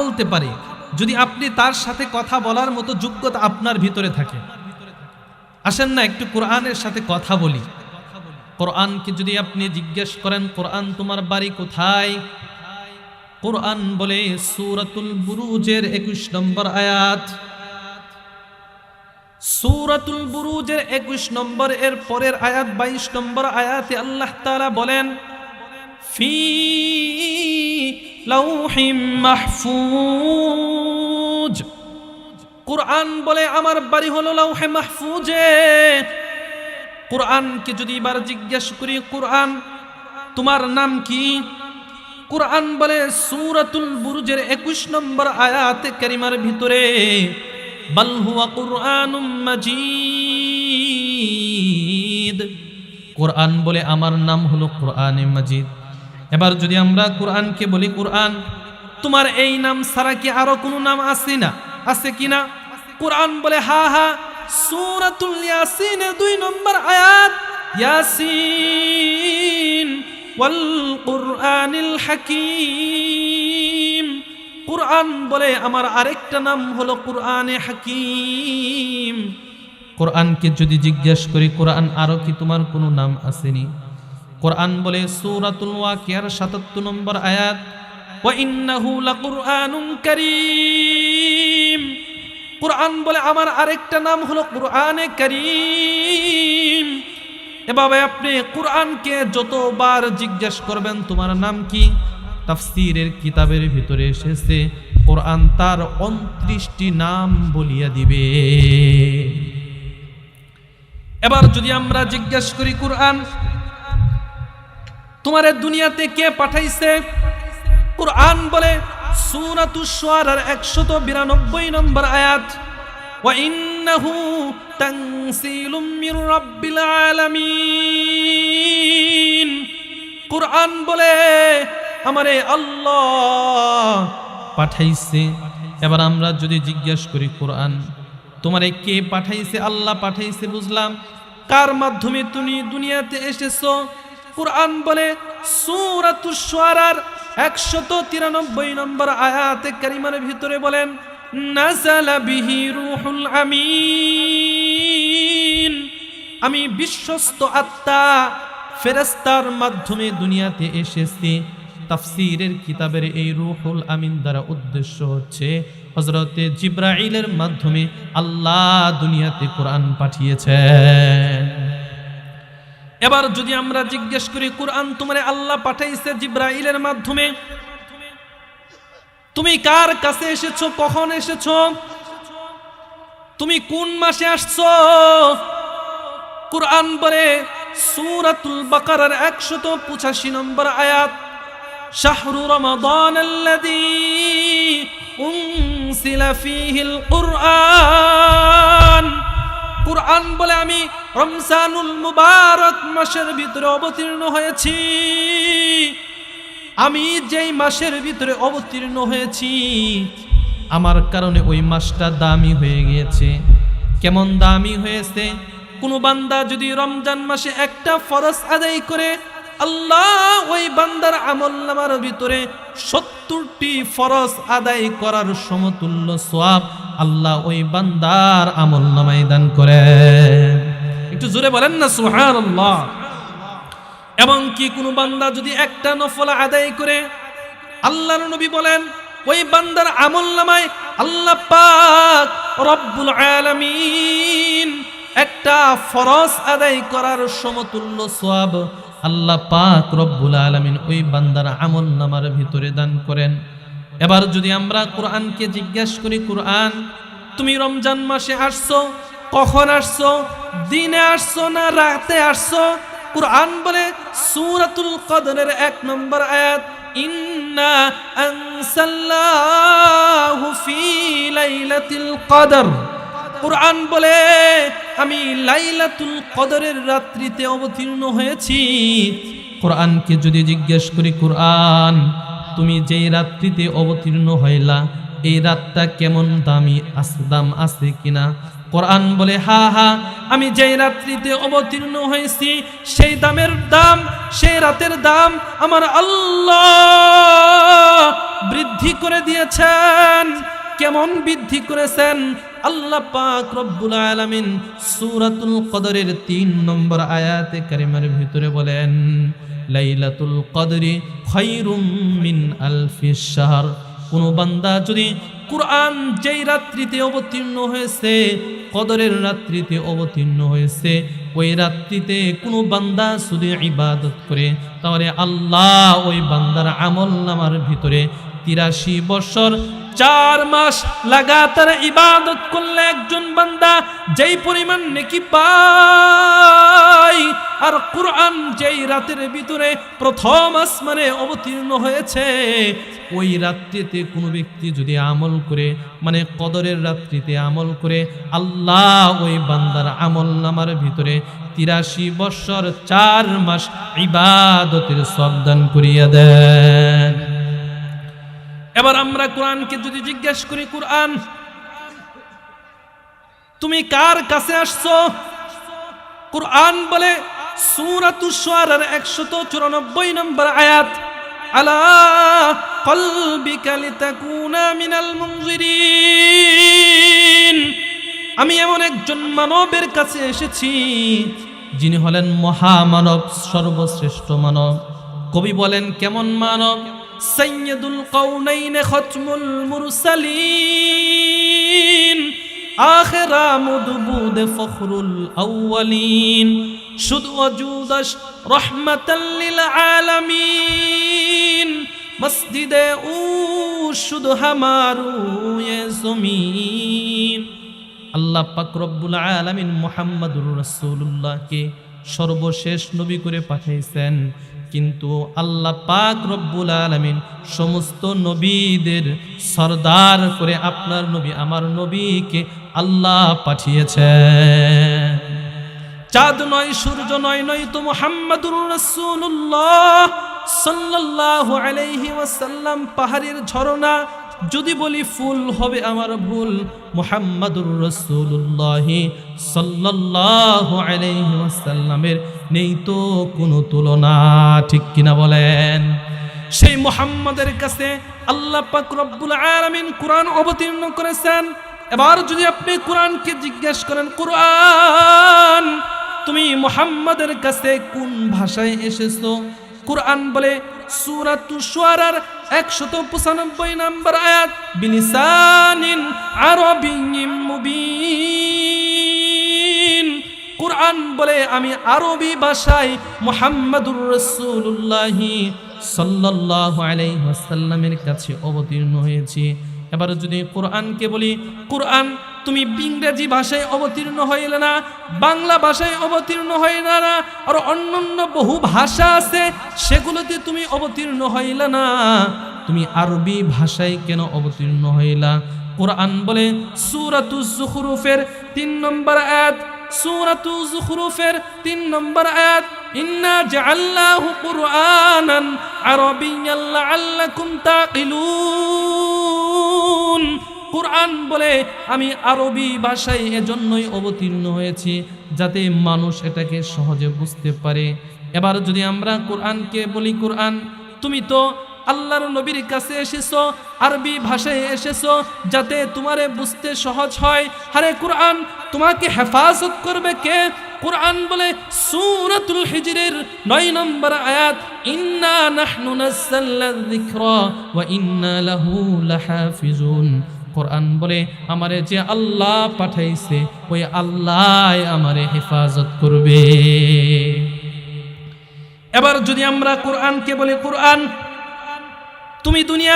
বলতে পারে, যদি আপনি তার সাথে কথা বলার মতো যোগ্যতা আপনার ভিতরে থাকে। আসেন না, একটু কোরআনের সাথে কথা বলি। কোরআনকে যদি আপনি জিজ্ঞেস করেন, কোরআন তোমার বাড়ি কোথায়? কোরআন বলে, সূরাতুল বুরুজের একুশ নম্বর আয়াত। সূরাতুল বুরুজের একুশ নম্বর এর পরের আয়াত, বাইশ নম্বর আয়াতে আল্লাহ তাআলা বলেন, ফি লাউহিম মাহফুজ। কোরআন বলে, আমার বাড়ি হলো লাউহে মাহফুজে। কোরআনকে যদি এবার জিজ্ঞেস করি, কোরআন, তোমার নাম কি? কোরআন বলে, সূরাতুল বুরুজের একুশ নম্বর আয়াতে কারিমার ভিতরে, বাল হুয়া কুরআনুম মাজিদ। কোরআন বলে, আমার নাম হলো কোরআনে মাজিদ। এবার যদি আমরা কোরআনকে বলি, কোরআন, তোমার এই নাম ছাড়া কি আরও কোনো নাম আছে না? আছে কি না? কোরআন বলে, হা হা, সূরাতুল ইয়াসিনের দুই নম্বর আয়াত, ইয়াসিন ওয়াল কুরআনিল হাকীম। কোরআন বলে, আমার আরেকটা নাম হলো কোরআনে হাকিম। কোরআনকে যদি জিজ্ঞেস করি, কোরআন আরও কি তোমার কোনো নাম আসেনি? কোরআন বলে সূরাতুল ওয়াকিয়ার 77 নম্বর আয়াত কোরআন বলে আমার আরেকটা নাম হলো কোরআনে কারীম। এভাবে আপনি কোরআনকে যতবার জিজ্ঞেস করবেন, তোমার নাম কি? তাফসীরের কিতাবের ভিতরে এসেছে, কোরআন তার উনত্রিশটি নাম বলিয়া দিবে। এবার যদি আমরা জিজ্ঞেস করি, কোরআন তোমার দুনিয়াতে কে পাঠাইছে? কোরআন বলে সূরাতুশ শুআরার 192 নম্বর আয়াত, ওয়া ইন্নাহু তানসিলুম মির রাব্বিল আলামিন। কোরআন বলে, আমারে আল্লাহ পাঠাইছে। এবার আমরা যদি জিজ্ঞেস করি, কোরআন, তোমারে কে পাঠাইছে? আল্লাহ পাঠাইছে? বুঝলাম, কার মাধ্যমে তুমি দুনিয়াতে এসেছ? কোরআন বলে সূরাতুশ শুআরার 193 নম্বর আয়াতে কারিমার ভিতরে বলেন, নাযালা বিহি রূহুল আমিন। আমি বিশ্বস্ত আত্মা ফেরেস্তার মাধ্যমে দুনিয়াতে এসেছি। তাফসীরের কিতাবের এই রুহুল আমিন দ্বারা উদ্দেশ্য হচ্ছে হজরতে জিব্রাইলের মাধ্যমে আল্লাহ দুনিয়াতে কোরআন পাঠিয়েছেন। এবার যদি আমরা জিজ্ঞেস করি, কোরআন তোমারে আল্লাহ পাঠাইছে জিব্রাইলের মাধ্যমে? তুমি কার কাছে এসেছ? কখন এসেছ? তুমি কোন মাসে আসছো? কোরআন বলে, সূরাতুল বাকারার 185 নম্বর আয়াত, শাহরু রমাদান উনসিলা ফীহিল কুরআন। কুরআন বলে, আমি রমজানুল মুবারক মাসের ভিতরে অবতীর্ণ হয়েছি। আমি যেই মাসের ভিতরে অবতীর্ণ হয়েছি, আমার কারণে ওই মাসটা দামি হয়ে গিয়েছে। কেমন দামি হয়েছে? কোনো বান্দা যদি রমজান মাসে একটা ফরজ আদায় করে, আল্লাহ ওই বান্দার আমল নামার ভিতরে সত্তরটি ফরজ আদায় করার সমতুল্য সোয়াব আল্লাহ ওই বান্দার আমল নামায় দান করে। একটু জোরে বলেন না সুহান এবং কি কোনো বান্দা যদি একটা নফল আদায় করে, আল্লাহর নবী বলেন, ওই বান্দার আমল নামায় আল্লাহ পাক রব্বুল আলামিন একটা ফরজ আদায় করার সমতুল্য সোয়াব আল্লাহ পাক রব্বুল আলামিন ওই বান্দার আমল নামার ভিতরে দান করেন। এবার যদি আমরা কোরআনকে জিজ্ঞেস করি, কোরআন, তুমি রমজান মাসে আসছো কখন আসছো? দিনে আসছো না রাতে আসছো? কোরআন বলে সূরাতুল কদরের এক নম্বর আয়াত, ইন্না আনসাল্লাহু ফি লাইলাতিল কদর। কোরআন বলে, আমি লাইলাতুল কদরের রাত্রিতে অবতীর্ণ হয়েছি। কোরআনকে যদি জিজ্ঞেস করি, কোরআন, তুমি যেই রাত্রিতে অবতীর্ণ হইলা, এই রাতটা কেমন দামি দাম আছে কিনা? কোরআন বলে, হা হা, আমি যেই রাত্রিতে অবতীর্ণ হয়েছি, সেই দামের দাম, সেই রাতের দাম আমার আল্লাহ বৃদ্ধি করে দিয়েছেন। কেমন বৃদ্ধি করেছেন? আল্লাহ পাক রব্বুল আলামিন সূরাতুল কদরের তিন নম্বর আয়াতে কারিমার ভিতরে বলেন, লাইলাতুল কদরি খায়রুম মিন আলফিশ শাহর। কোন বান্দা যদি কোরআন যেই রাত্রিতে অবতীর্ণ হয়েছে কদরের রাত্রিতে অবতীর্ণ হয়েছে। ওই রাত্রিতে কোনো বান্দা শুধু ইবাদত করে। তাহলে আল্লাহ ওই বান্দার আমল নামার ভিতরে তিরাশি বছর চার মাস লাগাতার ইবাদত করলে একজন বান্দা যেই পরিমাণ নেকি পায়, আর কোরআন যেই রাতের ভিতরে প্রথম আসমানে অবতীর্ণ হয়েছে, ওই রাত্রিতে কোনো ব্যক্তি যদি আমল করে মানে কদরের রাত্রিতে আমল করে, আল্লাহ ওই বান্দার আমল নামার ভিতরে তিরাশি বৎসর চার মাস ইবাদতের সবদান করিয়া দেন। এবার আমরা কোরআনকে যদি জিজ্ঞেস করি, কোরআন, তুমি কার কাছে আসছো? কোরআন বলে 194 নম্বর আয়াত আমি এমন একজন মানবের কাছে এসেছি, যিনি হলেন মহামানব, সর্বশ্রেষ্ঠ মানব। কবি বলেন, কেমন মানব? সৈয়দুল কৌনাইন খতমুল মুরসালিন। আখেরা মদবুদ ফখরুল আউয়ালিন। শুধু অজুদশ রহমতাল্লিল আলামিন। মসজিদে উ শুধু হামারু এ জমিন। আল্লাহ পাক রব্বুল আলামিন মুহাম্মাদুর রাসূলুল্লাহকে সর্বশেষ নবী করে পাঠাইছেন। কিন্তু আল্লাহ পাক রব্বুল আলামিন সমস্ত নবীদের সর্দার করে আপনার নবী, আমার নবীকে আল্লাহ পাঠিয়েছেন চাঁদ নয়, সূর্য নয় নয় তো মোহাম্মদুর রাসূলুল্লাহ সাল্লাল্লাহু আলাইহি ওয়াসাল্লাম। পাহাড়ের ঝরনা, যদি বলি ফুল হবে আমার ভুল, মোহাম্মদুর রসুল্লাহ সাল্লাল্লাহু আলাইহি ওয়াসাল্লামের নেই তো কোনো তুলনা, ঠিক কিনা বলেন? সেই মোহাম্মদের কাছে আল্লাহ পাক রব্বুল আলামিন কোরআন অবতীর্ণ করেছেন। এবার যদি আপনি কোরআনকে জিজ্ঞেস করেন, কোরআন, তুমি মোহাম্মদের কাছে কোন ভাষায় এসেছ? কোরআন বলে, সুরাতু শুআরার 195 নম্বর আয়াত, বিলিসানিন আরবিয়্যিম মুবিন। কোরআন বলে আমি আরবি ভাষায় মুহাম্মাদুর রাসূলুল্লাহ সাল্লাল্লাহু আলাইহি ওয়াসাল্লামের কাছে অবতীর্ণ হয়েছি। এবার যদি কোরআনকে বলি, কোরআন, তুমি ইংরেজি ভাষায় অবতীর্ণ হইলে না, বাংলা ভাষায় অবতীর্ণ হইলে না, আর অন্যান্য বহু ভাষা আছে, সেগুলোতে তুমি অবতীর্ণ হইলে না। তুমি আরবি ভাষায় কেন অবতীর্ণ হইলা? কোরআন বলে সুরাতু জুখরুফের তিন নম্বর আয়াত সুরাতু জুখরুফের তিন নম্বর আয়াত, ইন্না জাআল্লাহু কুরআনান আরাবিয়্যান লাআল্লাকুম তাকিলুন। কোরআন বলে, আমি আরবি ভাষায় এজন্যই অবতীর্ণ হয়েছি, যাতে মানুষ এটাকে সহজে বুঝতে পারে। এবার যদি আমরা কোরআনকে বলি কোরআন, তুমি তো আল্লাহর নবীর কাছে এসেছ আরবি ভাষায় এসেছ যাতে তোমারে বুঝতে সহজ হয়। আরে কোরআন, তোমাকে হেফাজত করবে কে? কোরআন বলে সূরাতুল হিজরের 9 নম্বর আয়াত, ইন্না নাহনু নাযালনা যিকরা ওয়া ইন্না লাহু লাহাফিজুন। কোরআন বলে, আমারে যে আল্লাহ পাঠাইছে, ওই আল্লাহ আমারে হেফাজত করবে। এবার যদি আমরা কোরআনকে বলি, কোরআন, তুমি দুনিয়া